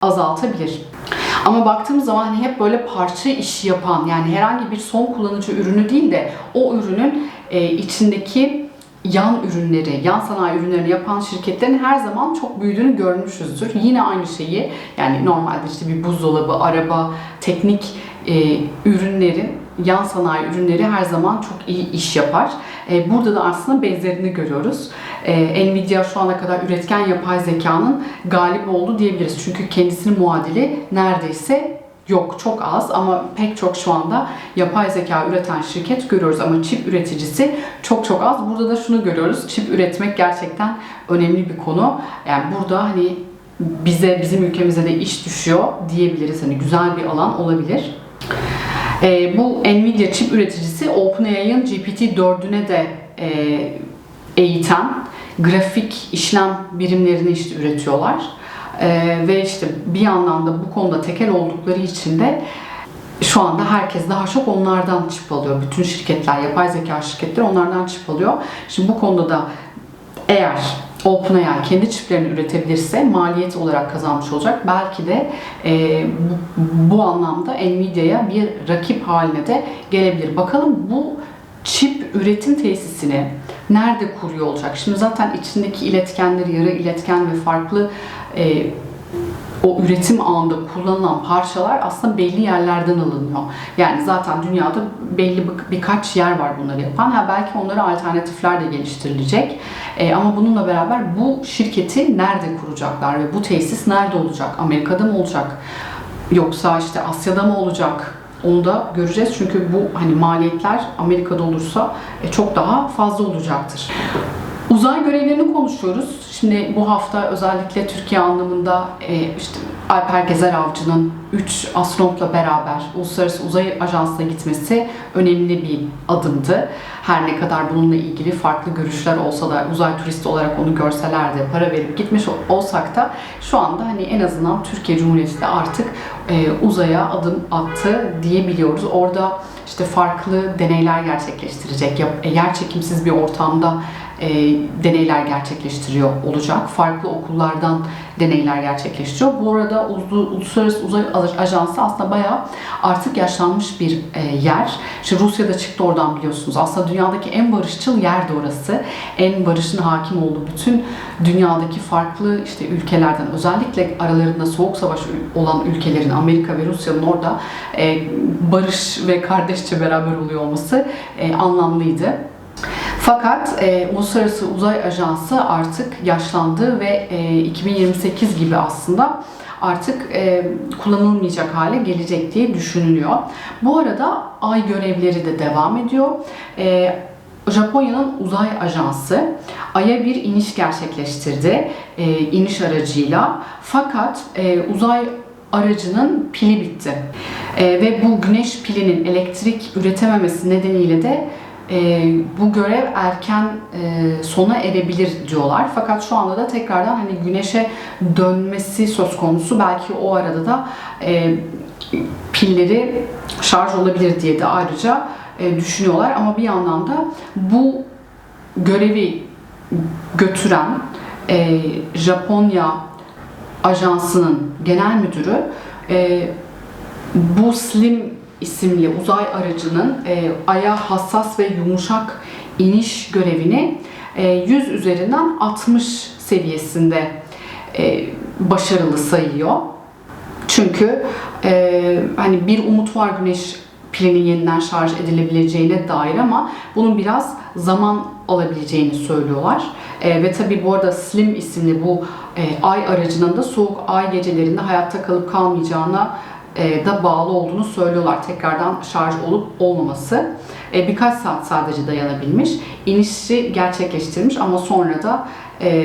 azaltabilir. Ama baktığımız zaman hani hep böyle parça işi yapan yani herhangi bir son kullanıcı ürünü değil de o ürünün e, içindeki yan ürünleri, yan sanayi ürünlerini yapan şirketlerin her zaman çok büyüdüğünü görmüşüzdür. Yine aynı şeyi yani normalde işte bir buzdolabı, araba, teknik e, ürünlerin yan sanayi ürünleri her zaman çok iyi iş yapar. E, burada da aslında benzerini görüyoruz. E, Nvidia şu ana kadar üretken yapay zekanın galip oldu diyebiliriz. Çünkü kendisinin muadili neredeyse yok çok az ama pek çok şu anda yapay zeka üreten şirket görüyoruz ama çip üreticisi çok çok az. Burada da şunu görüyoruz. Çip üretmek gerçekten önemli bir konu. Yani burada hani bize bizim ülkemize de iş düşüyor diyebiliriz. Hani güzel bir alan olabilir. E, bu Nvidia çip üreticisi OpenAI'ın GPT-4'üne de e, eğiten grafik işlem birimlerini işte üretiyorlar. E, ve işte bir yandan da bu konuda tekel oldukları için de şu anda herkes daha çok onlardan çip alıyor. Bütün şirketler, yapay zeka şirketleri onlardan çip alıyor. Şimdi bu konuda da eğer OpenAI kendi çiplerini üretebilirse maliyet olarak kazanmış olacak. Belki de e, bu, bu anlamda Nvidia'ya bir rakip haline de gelebilir. Bakalım bu çip üretim tesisini nerede kuruyor olacak? Şimdi zaten içindeki iletkenleri, yarı iletken ve farklı e, o üretim ağında kullanılan parçalar aslında belli yerlerden alınıyor. Yani zaten dünyada belli bir, birkaç yer var bunları yapan. Ha belki onlara alternatifler de geliştirilecek. E, ama bununla beraber bu şirketi nerede kuracaklar ve bu tesis nerede olacak? Amerika'da mı olacak? Yoksa işte Asya'da mı olacak? Onu da göreceğiz çünkü bu hani maliyetler Amerika'da olursa e, çok daha fazla olacaktır. Uzay görevlerini konuşuyoruz. Şimdi bu hafta özellikle Türkiye anlamında e, işte Alper Gezer Avcı'nın 3 astronotla beraber Uluslararası Uzay Ajansı'na gitmesi önemli bir adımdı. Her ne kadar bununla ilgili farklı görüşler olsa da uzay turisti olarak onu görseler de para verip gitmiş olsak da şu anda hani en azından Türkiye Cumhuriyeti de artık e, uzaya adım attı diyebiliyoruz. Orada işte farklı deneyler gerçekleştirecek. Yer çekimsiz bir ortamda e, deneyler gerçekleştiriyor olacak. Farklı okullardan deneyler gerçekleştiriyor. Bu arada Uluslararası Uzay Ajansı aslında bayağı artık yaşlanmış bir e, yer. İşte Rusya'da çıktı oradan biliyorsunuz. Aslında dünyadaki en barışçıl yer de orası. En barışın hakim olduğu bütün dünyadaki farklı işte ülkelerden özellikle aralarında soğuk savaş olan ülkelerin Amerika ve Rusya'nın orada e, barış ve kardeşçe beraber oluyor olması e, anlamlıydı. Fakat e, Uluslararası Uzay Ajansı artık yaşlandı ve e, 2028 gibi aslında artık e, kullanılmayacak hale gelecek diye düşünülüyor. Bu arada ay görevleri de devam ediyor. E, Japonya'nın uzay ajansı Ay'a bir iniş gerçekleştirdi e, iniş aracıyla. Fakat e, uzay aracının pili bitti. E, ve bu güneş pilinin elektrik üretememesi nedeniyle de e, bu görev erken e, sona erebilir diyorlar. Fakat şu anda da tekrardan hani güneşe dönmesi söz konusu. Belki o arada da e, pilleri şarj olabilir diye de ayrıca e, düşünüyorlar. Ama bir yandan da bu görevi götüren e, Japonya ajansının genel müdürü e, bu Slim isimli uzay aracının e, aya hassas ve yumuşak iniş görevini e, 100 üzerinden 60 seviyesinde e, başarılı sayıyor. Çünkü e, hani bir umut var güneş pilinin yeniden şarj edilebileceğine dair ama bunun biraz zaman alabileceğini söylüyorlar. E, ve tabi bu arada Slim isimli bu e, ay aracının da soğuk ay gecelerinde hayatta kalıp kalmayacağına da bağlı olduğunu söylüyorlar. Tekrardan şarj olup olmaması. E, birkaç saat sadece dayanabilmiş. İnişi gerçekleştirmiş ama sonra da e,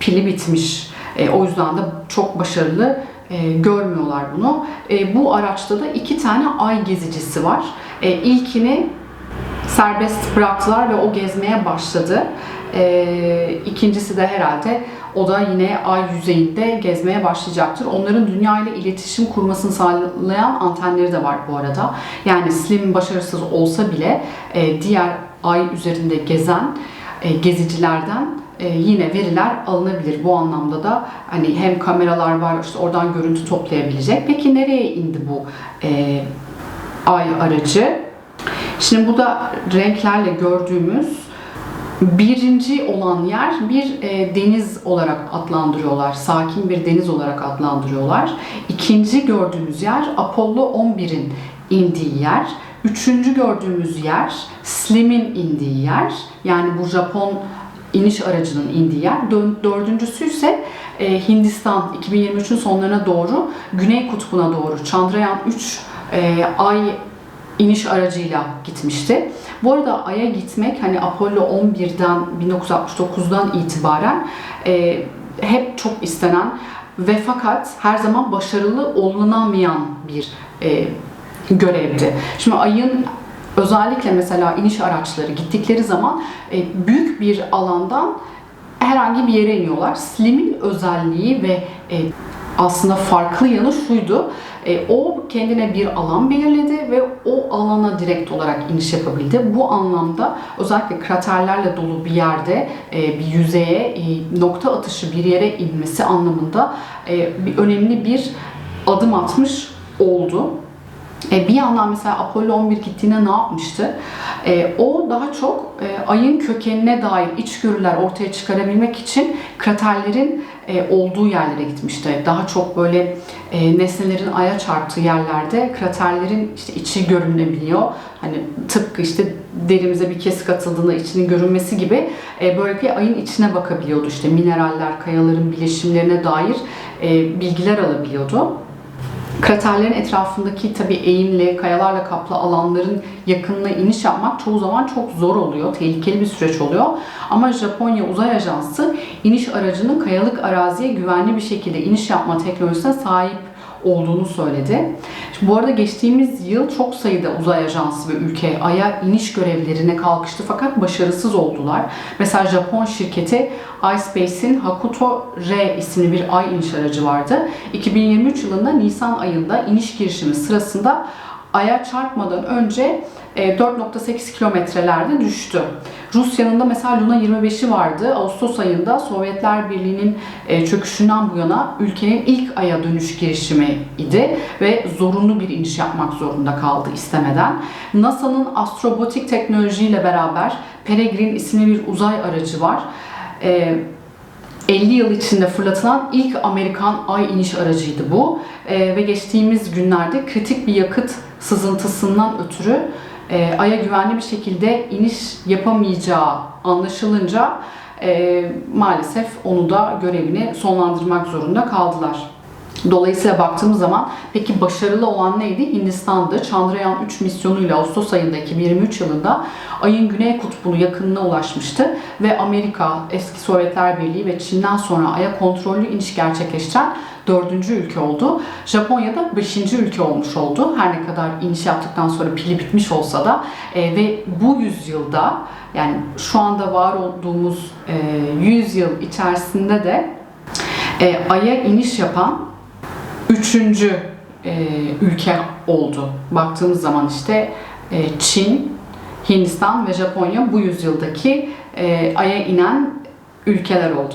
pili bitmiş. O yüzden de çok başarılı görmüyorlar bunu. Bu araçta da iki tane ay gezicisi var. İlkini serbest bıraktılar ve o gezmeye başladı. İkincisi de herhalde o da yine ay yüzeyinde gezmeye başlayacaktır. Onların dünya ile iletişim kurmasını sağlayan antenleri de var bu arada. Yani Slim başarısız olsa bile e, diğer ay üzerinde gezen e, gezicilerden e, yine veriler alınabilir. Bu anlamda da hani hem kameralar var işte oradan görüntü toplayabilecek. Peki nereye indi bu ay aracı? Şimdi burada renklerle gördüğümüz birinci olan yer bir e, deniz olarak adlandırıyorlar. Sakin bir deniz olarak adlandırıyorlar. İkinci gördüğümüz yer Apollo 11'in indiği yer. Üçüncü gördüğümüz yer Slim'in indiği yer. Yani bu Japon iniş aracının indiği yer. Dö- Dördüncüsü ise e, Hindistan 2023'ün sonlarına doğru Güney Kutbu'na doğru Chandrayaan 3 e, ay iniş aracıyla gitmişti. Bu arada Ay'a gitmek hani Apollo 11'den 1969'dan itibaren e, hep çok istenen ve fakat her zaman başarılı olunamayan bir e, görevdi. Şimdi Ay'ın özellikle mesela iniş araçları gittikleri zaman e, büyük bir alandan herhangi bir yere iniyorlar. Slim'in özelliği ve e, aslında farklı yanı şuydu. E, o kendine bir alan belirledi ve o alana direkt olarak iniş yapabildi. Bu anlamda özellikle kraterlerle dolu bir yerde e, bir yüzeye e, nokta atışı bir yere inmesi anlamında e, bir önemli bir adım atmış oldu. E, bir yandan mesela Apollo 11 gittiğinde ne yapmıştı? E, o daha çok e, ayın kökenine dair içgörüler ortaya çıkarabilmek için kraterlerin e, olduğu yerlere gitmişti. Daha çok böyle e, nesnelerin aya çarptığı yerlerde kraterlerin işte içi görünebiliyor. Hani tıpkı işte derimize bir kesik atıldığında içinin görünmesi gibi e, böylelikle ayın içine bakabiliyordu. İşte mineraller, kayaların bileşimlerine dair e, bilgiler alabiliyordu. Kraterlerin etrafındaki tabii eğimli, kayalarla kaplı alanların yakınına iniş yapmak çoğu zaman çok zor oluyor, tehlikeli bir süreç oluyor. Ama Japonya Uzay Ajansı iniş aracının kayalık araziye güvenli bir şekilde iniş yapma teknolojisine sahip olduğunu söyledi. Şimdi bu arada geçtiğimiz yıl çok sayıda uzay ajansı ve ülke Ay'a iniş görevlerine kalkıştı fakat başarısız oldular. Mesela Japon şirketi iSpace'in Hakuto R isimli bir ay iniş aracı vardı. 2023 yılında Nisan ayında iniş girişimi sırasında Ay'a çarpmadan önce 4.8 kilometrelerde düştü. Rusya'nın da mesela Luna 25'i vardı. Ağustos ayında Sovyetler Birliği'nin e, çöküşünden bu yana ülkenin ilk Ay'a dönüş girişimi idi ve zorunlu bir iniş yapmak zorunda kaldı istemeden. NASA'nın astrobotik teknolojiyle beraber Peregrine isimli bir uzay aracı var. E, 50 yıl içinde fırlatılan ilk Amerikan ay iniş aracıydı bu. Ee, ve geçtiğimiz günlerde kritik bir yakıt sızıntısından ötürü e, Ay'a güvenli bir şekilde iniş yapamayacağı anlaşılınca e, maalesef onu da görevini sonlandırmak zorunda kaldılar. Dolayısıyla baktığımız zaman peki başarılı olan neydi? Hindistan'dı. Chandrayaan 3 misyonuyla Ağustos ayında 2023 yılında ayın güney kutbunu yakınına ulaşmıştı ve Amerika, eski Sovyetler Birliği ve Çin'den sonra aya kontrollü iniş gerçekleştiren dördüncü ülke oldu. Japonya da beşinci ülke olmuş oldu. Her ne kadar iniş yaptıktan sonra pili bitmiş olsa da E, ve bu yüzyılda yani şu anda var olduğumuz e, 100 yıl içerisinde de e, Ay'a iniş yapan üçüncü e, ülke oldu. Baktığımız zaman işte e, Çin, Hindistan ve Japonya bu yüzyıldaki e, Ay'a inen ülkeler oldu.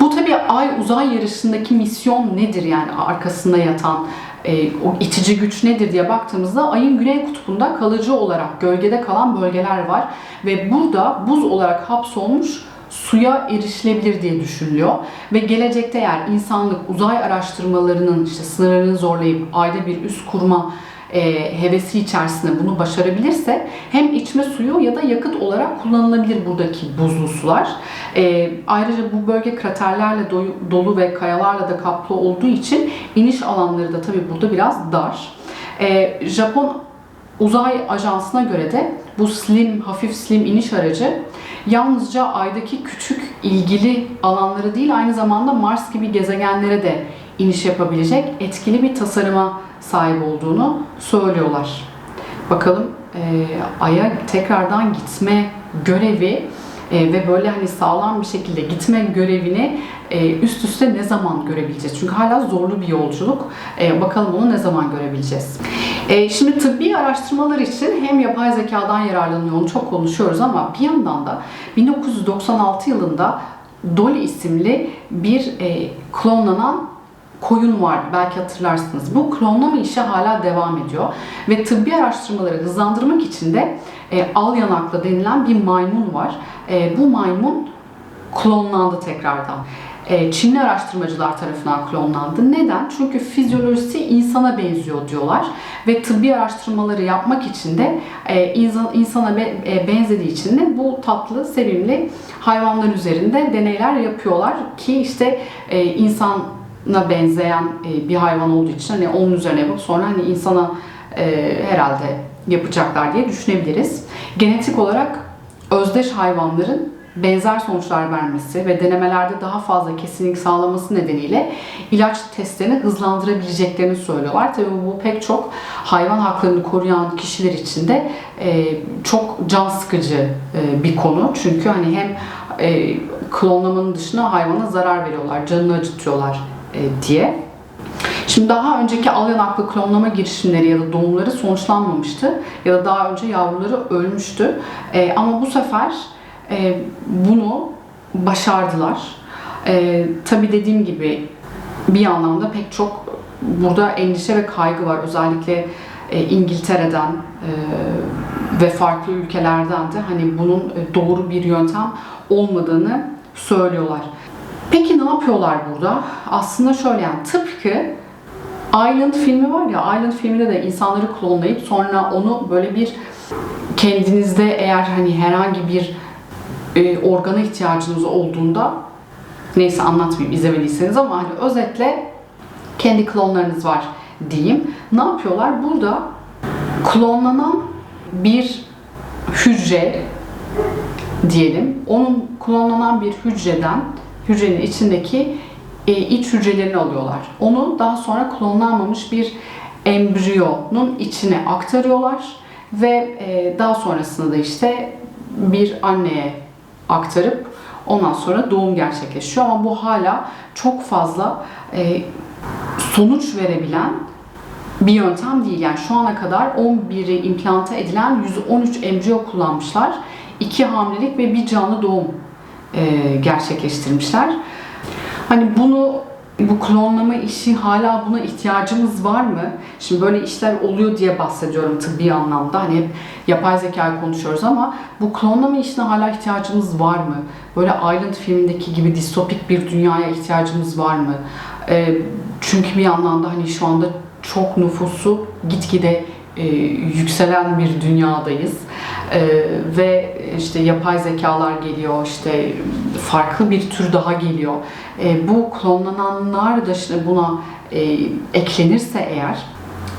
Bu tabii Ay uzay yarışındaki misyon nedir yani arkasında yatan e, o itici güç nedir diye baktığımızda Ay'ın güney kutbunda kalıcı olarak gölgede kalan bölgeler var ve burada buz olarak hapsolmuş suya erişilebilir diye düşünülüyor ve gelecekte eğer insanlık uzay araştırmalarının işte sınırlarını zorlayıp ayda bir üs kurma e, hevesi içerisinde bunu başarabilirse hem içme suyu ya da yakıt olarak kullanılabilir buradaki buzlu sular. E, ayrıca bu bölge kraterlerle do- dolu ve kayalarla da kaplı olduğu için iniş alanları da tabii burada biraz dar. E, Japon Uzay Ajansı'na göre de bu slim, hafif slim iniş aracı yalnızca aydaki küçük ilgili alanları değil aynı zamanda Mars gibi gezegenlere de iniş yapabilecek etkili bir tasarıma sahip olduğunu söylüyorlar. Bakalım e, Ay'a tekrardan gitme görevi E, ve böyle hani sağlam bir şekilde gitme görevini e, üst üste ne zaman görebileceğiz? Çünkü hala zorlu bir yolculuk. E, bakalım onu ne zaman görebileceğiz? E, şimdi tıbbi araştırmalar için hem yapay zekadan yararlanıyor, onu çok konuşuyoruz ama bir yandan da 1996 yılında Dolly isimli bir e, klonlanan koyun vardı belki hatırlarsınız. Bu klonlama işi hala devam ediyor ve tıbbi araştırmaları hızlandırmak için de e, al yanaklı denilen bir maymun var. E, bu maymun klonlandı tekrardan. E, Çinli araştırmacılar tarafından klonlandı. Neden? Çünkü fizyolojisi insana benziyor diyorlar ve tıbbi araştırmaları yapmak için de e, insan, insana e, benzediği için de bu tatlı, sevimli hayvanlar üzerinde deneyler yapıyorlar ki işte e, insana benzeyen e, bir hayvan olduğu için hani onun üzerine yapıp sonra hani insana e, herhalde yapacaklar diye düşünebiliriz. Genetik olarak özdeş hayvanların benzer sonuçlar vermesi ve denemelerde daha fazla kesinlik sağlaması nedeniyle ilaç testlerini hızlandırabileceklerini söylüyorlar. Tabii bu pek çok hayvan haklarını koruyan kişiler için de e, çok can sıkıcı bir konu. Çünkü hani hem klonlamanın dışında hayvana zarar veriyorlar, canını acıtıyorlar diye. Şimdi daha önceki al yanaklı klonlama girişimleri ya da doğumları sonuçlanmamıştı ya da daha önce yavruları ölmüştü. E, ama bu sefer e, bunu başardılar. E, tabii dediğim gibi bir anlamda pek çok burada endişe ve kaygı var. Özellikle e, İngiltere'den e, ve farklı ülkelerden de hani bunun e, doğru bir yöntem olmadığını söylüyorlar. Peki ne yapıyorlar burada? Aslında şöyle yani tıpkı Island filmi var ya, Island filminde de insanları klonlayıp sonra onu böyle bir kendinizde eğer hani herhangi bir e, organa ihtiyacınız olduğunda neyse anlatmayayım izlemediyseniz ama hani özetle kendi klonlarınız var diyeyim. Ne yapıyorlar? Burada klonlanan bir hücre diyelim. Onun klonlanan bir hücreden hücrenin içindeki e, iç hücrelerini alıyorlar. Onu daha sonra klonlanmamış bir embriyonun içine aktarıyorlar ve e, daha sonrasında da işte bir anneye aktarıp ondan sonra doğum gerçekleşiyor. Ama bu hala çok fazla e, sonuç verebilen bir yöntem değil. Yani şu ana kadar 11'i implante edilen 113 embriyo kullanmışlar. 2 hamilelik ve bir canlı doğum e, gerçekleştirmişler. Hani bunu bu klonlama işi hala buna ihtiyacımız var mı? Şimdi böyle işler oluyor diye bahsediyorum tıbbi anlamda. Hani hep yapay zekayı konuşuyoruz ama bu klonlama işine hala ihtiyacımız var mı? Böyle Island filmindeki gibi distopik bir dünyaya ihtiyacımız var mı? E, çünkü bir yandan da hani şu anda çok nüfusu gitgide e, yükselen bir dünyadayız. E, ve işte yapay zekalar geliyor, işte farklı bir tür daha geliyor. E, bu klonlananlar da işte buna e, eklenirse eğer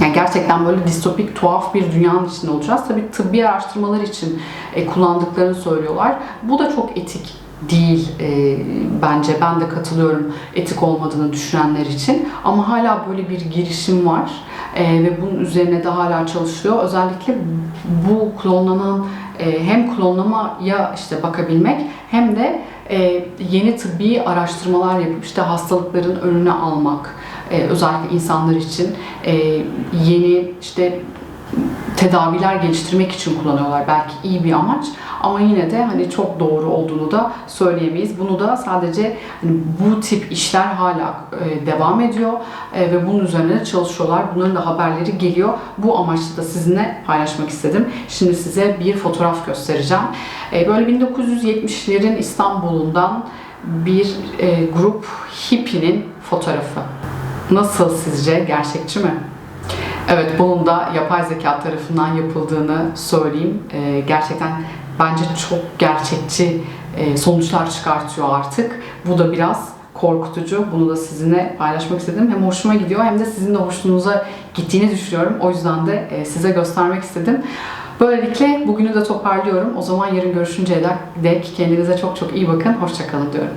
yani gerçekten böyle distopik, tuhaf bir dünyanın içinde olacağız. Tabii tıbbi araştırmalar için e, kullandıklarını söylüyorlar. Bu da çok etik değil e, bence. Ben de katılıyorum etik olmadığını düşünenler için. Ama hala böyle bir girişim var e, ve bunun üzerine de hala çalışılıyor. Özellikle bu klonlanan e, hem klonlamaya işte bakabilmek hem de e, yeni tıbbi araştırmalar yapıp işte hastalıkların önüne almak e, özellikle insanlar için e, yeni işte tedaviler geliştirmek için kullanıyorlar. Belki iyi bir amaç ama yine de hani çok doğru olduğunu da söyleyemeyiz. Bunu da sadece hani bu tip işler hala e, devam ediyor e, ve bunun üzerine çalışıyorlar. Bunların da haberleri geliyor. Bu amaçla da sizinle paylaşmak istedim. Şimdi size bir fotoğraf göstereceğim. E, böyle 1970'lerin İstanbul'undan bir e, grup hippinin fotoğrafı. Nasıl sizce? Gerçekçi mi? Evet, bunun da yapay zeka tarafından yapıldığını söyleyeyim. Ee, gerçekten bence çok gerçekçi e, sonuçlar çıkartıyor artık. Bu da biraz korkutucu. Bunu da sizinle paylaşmak istedim. Hem hoşuma gidiyor hem de sizin de hoşunuza gittiğini düşünüyorum. O yüzden de e, size göstermek istedim. Böylelikle bugünü de toparlıyorum. O zaman yarın görüşünceye dek kendinize çok çok iyi bakın. Hoşçakalın diyorum.